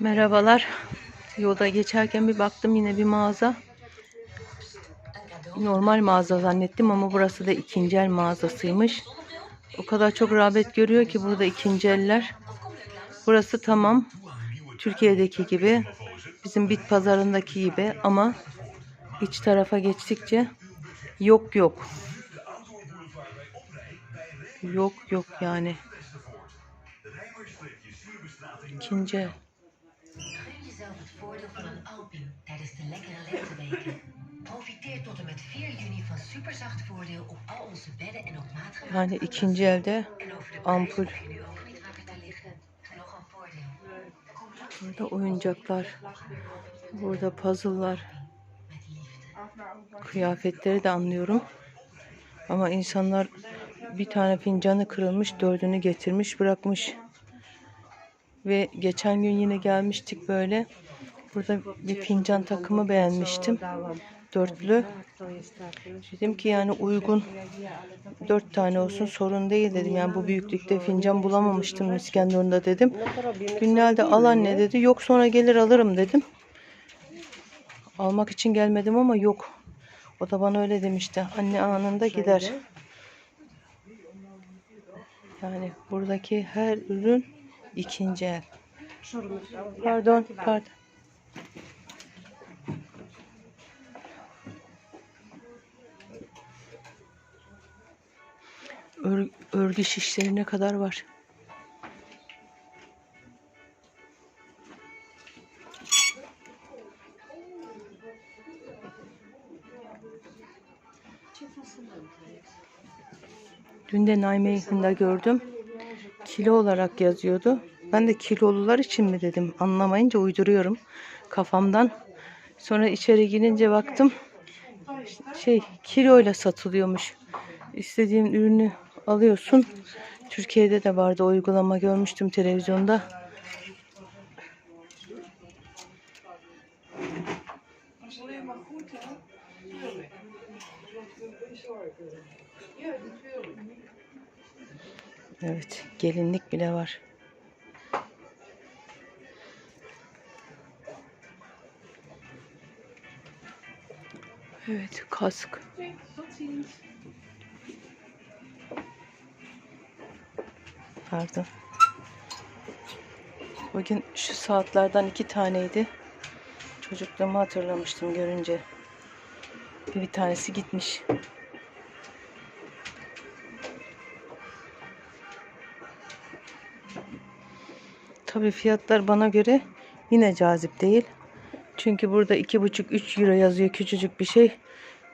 Merhabalar. Yolda geçerken bir baktım yine bir mağaza. Normal mağaza zannettim ama burası da ikinci el mağazasıymış. O kadar çok rağbet görüyor ki burada ikinci eller. Burası tamam. Türkiye'deki gibi. Bizim bit pazarındaki gibi ama iç tarafa geçtikçe yok yok. Yok yok yani. İkinci el. Jezelf het voordeel van een Alping tijdens de lekkere lenteweken. Profiteer tot en met 4 juni van superzacht voordeel op al onze bedden en op maat Yani ikinci elde ampul. Burada oyuncaklar. Burada puzzle'lar. Kıyafetleri de anlıyorum. Ama insanlar bir tane fincanı kırılmış, dördünü getirmiş, bırakmış. Ve geçen gün yine gelmiştik böyle. Burada bir fincan takımı beğenmiştim. Dörtlü. Dedim ki yani uygun dört tane olsun sorun değil dedim. Yani bu büyüklükte fincan bulamamıştım İskenderun'da dedim. Günlerde al anne dedi. Yok sonra gelir alırım dedim. Almak için gelmedim ama yok. O da bana öyle demişti. Anne anında gider. Yani buradaki her ürün ikinci el. Pardon, pardon. Ör- örgü şişleri ne kadar var? Dün de Naime'yi gördüm. Kilo olarak yazıyordu. Ben de kilolular için mi dedim. Anlamayınca uyduruyorum kafamdan. Sonra içeri girince baktım. Şey kiloyla satılıyormuş. İstediğin ürünü alıyorsun. Türkiye'de de vardı uygulama görmüştüm televizyonda. Evet, gelinlik bile var. Evet, kask. Pardon. Bugün şu saatlerden iki taneydi. Çocukluğumu hatırlamıştım görünce. Bir, tanesi gitmiş. Tabii fiyatlar bana göre yine cazip değil. Çünkü burada 2,5-3 euro yazıyor küçücük bir şey.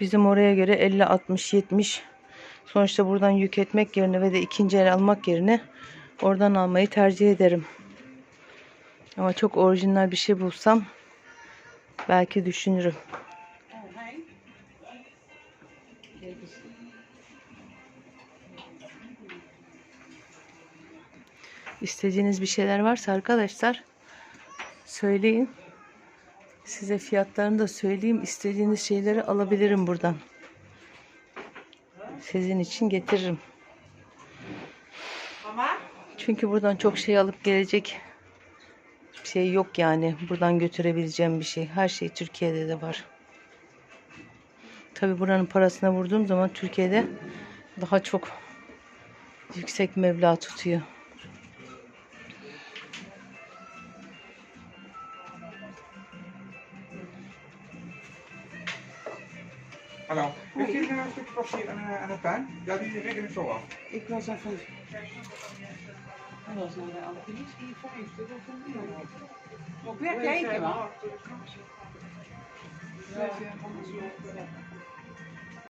Bizim oraya göre 50, 60, 70. Sonuçta buradan yük etmek yerine ve de ikinci el almak yerine oradan almayı tercih ederim. Ama çok orijinal bir şey bulsam belki düşünürüm. İstediğiniz bir şeyler varsa arkadaşlar söyleyin. Size fiyatlarını da söyleyeyim. İstediğiniz şeyleri alabilirim buradan. Sizin için getiririm. Çünkü buradan çok şey alıp gelecek bir şey yok yani. Buradan götürebileceğim bir şey. Her şey Türkiye'de de var. Tabi buranın parasına vurduğum zaman Türkiye'de daha çok yüksek meblağ tutuyor. Hallo. Hoi. Heeft een stukje papier aan, eh, aan het tuin? Ja, die reken ik zo af. Ik was even... Dat was nou de andere politie voor. Dat werk een Ook. Ja.